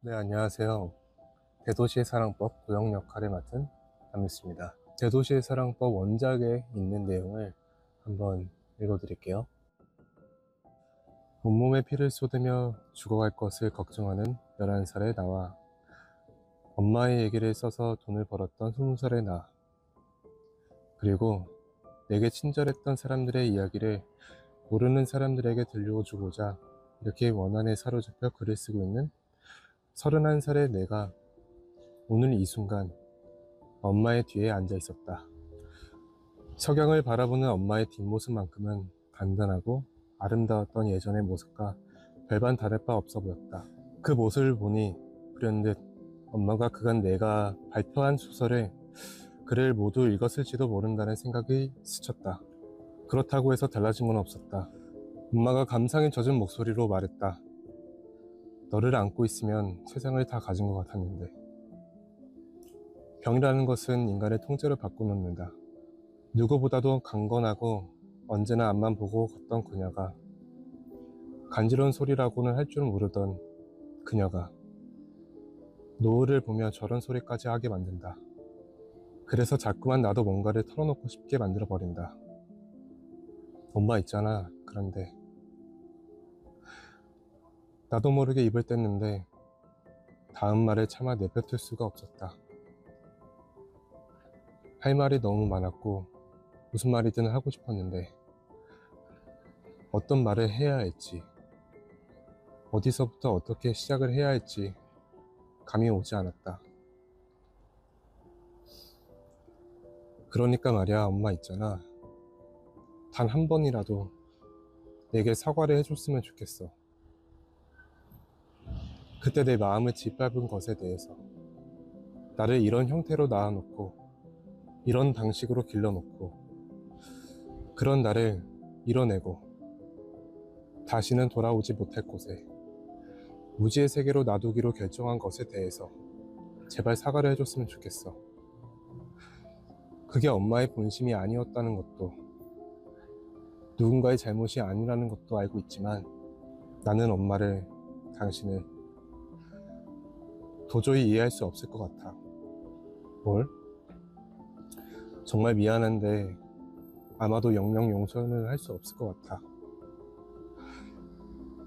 네, 안녕하세요. 대도시의 사랑법 고영 역할을 맡은 남유스입니다. 대도시의 사랑법 원작에 있는 내용을 한번 읽어드릴게요. 온몸에 피를 쏟으며 죽어갈 것을 걱정하는 11살의 나와 엄마의 얘기를 써서 돈을 벌었던 20살의 나 그리고 내게 친절했던 사람들의 이야기를 모르는 사람들에게 들려주고자 이렇게 원한에 사로잡혀 글을 쓰고 있는 31살의 내가 오늘 이 순간 엄마의 뒤에 앉아 있었다. 석양을 바라보는 엄마의 뒷모습만큼은 단단하고 아름다웠던 예전의 모습과 별반 다를 바 없어 보였다. 그 모습을 보니 불현듯 엄마가 그간 내가 발표한 소설에 글을 모두 읽었을지도 모른다는 생각이 스쳤다. 그렇다고 해서 달라진 건 없었다. 엄마가 감상에 젖은 목소리로 말했다. 너를 안고 있으면 세상을 다 가진 것 같았는데. 병이라는 것은 인간의 통제를 바꿔놓는다. 누구보다도 강건하고 언제나 앞만 보고 걷던 그녀가 간지러운 소리라고는 할 줄 모르던 그녀가 노을을 보며 저런 소리까지 하게 만든다. 그래서 자꾸만 나도 뭔가를 털어놓고 싶게 만들어버린다. 엄마 있잖아. 그런데 나도 모르게 입을 뗐는데 다음 말을 차마 내뱉을 수가 없었다. 할 말이 너무 많았고 무슨 말이든 하고 싶었는데 어떤 말을 해야 할지 어디서부터 어떻게 시작을 해야 할지 감이 오지 않았다. 그러니까 말이야 엄마 있잖아. 단 한 번이라도 내게 사과를 해줬으면 좋겠어. 그때 내 마음을 짓밟은 것에 대해서 나를 이런 형태로 낳아놓고 이런 방식으로 길러놓고 그런 나를 이뤄내고 다시는 돌아오지 못할 곳에 무지의 세계로 놔두기로 결정한 것에 대해서 제발 사과를 해줬으면 좋겠어. 그게 엄마의 본심이 아니었다는 것도 누군가의 잘못이 아니라는 것도 알고 있지만 나는 엄마를 당신을 도저히 이해할 수 없을 것 같아. 뭘? 정말 미안한데 아마도 영영 용서는 할 수 없을 것 같아.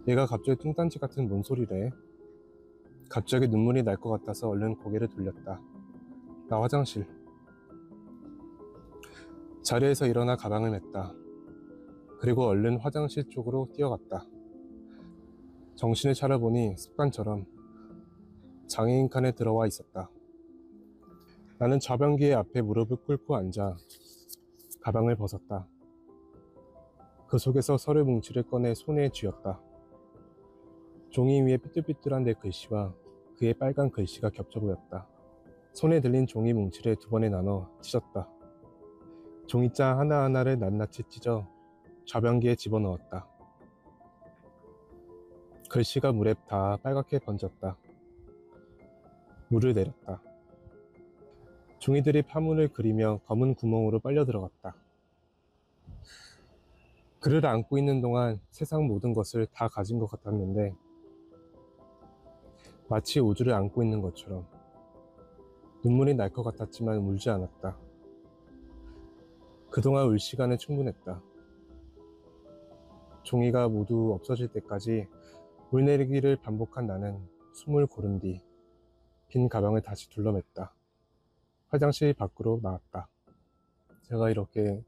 얘가 갑자기 뚱딴지 같은 뭔 소리래? 갑자기 눈물이 날 것 같아서 얼른 고개를 돌렸다. 나 화장실. 자리에서 일어나 가방을 맸다. 그리고 얼른 화장실 쪽으로 뛰어갔다. 정신을 차려보니 습관처럼 장애인 칸에 들어와 있었다. 나는 좌변기의 앞에 무릎을 꿇고 앉아 가방을 벗었다. 그 속에서 서류 뭉치를 꺼내 손에 쥐었다. 종이 위에 삐뚤삐뚤한 내 글씨와 그의 빨간 글씨가 겹쳐 보였다. 손에 들린 종이 뭉치를 두 번에 나눠 찢었다. 종이자 하나하나를 낱낱이 찢어 좌변기에 집어넣었다. 글씨가 물에 다 빨갛게 번졌다. 물을 내렸다. 종이들이 파문을 그리며 검은 구멍으로 빨려 들어갔다. 그를 안고 있는 동안 세상 모든 것을 다 가진 것 같았는데 마치 우주를 안고 있는 것처럼 눈물이 날 것 같았지만 울지 않았다. 그동안 울 시간은 충분했다. 종이가 모두 없어질 때까지 물 내리기를 반복한 나는 숨을 고른 뒤 빈 가방을 다시 둘러맸다. 화장실 밖으로 나왔다. 제가 이렇게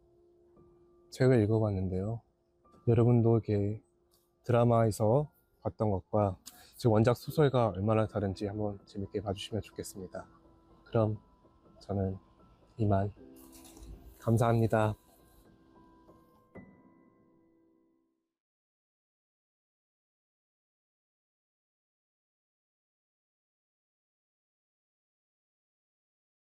책을 읽어봤는데요. 여러분도 이렇게 드라마에서 봤던 것과 지금 원작 소설과 얼마나 다른지 한번 재밌게 봐주시면 좋겠습니다. 그럼 저는 이만 감사합니다.